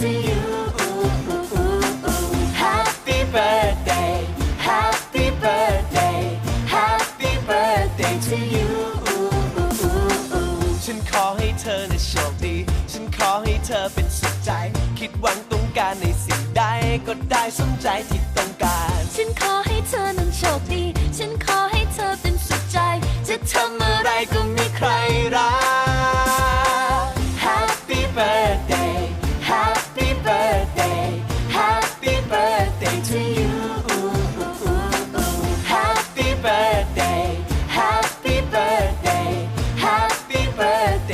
to you ooh, ooh, ooh, ooh. Happy birthday Happy birthday Happy birthday to you ooh, ooh, ooh, ooh. ฉันขอให้เธอนะโชคดี ฉันขอให้เธอเป็นสุขใจ คิดหวังต้องการในสิ่งใดก็ได้สมใจที่ต้องการ ฉันขอ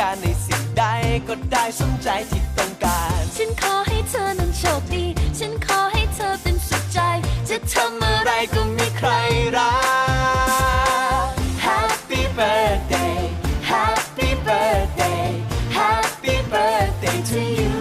การในสิ่งใดก็ได้สมใจที่ต้องการ ฉันขอให้เธอนั้นโชคดี ฉันขอให้เธอเป็นสุขใจ จะทำอะไรก็มีใครรัก Happy birthday Happy birthday Happy birthday to you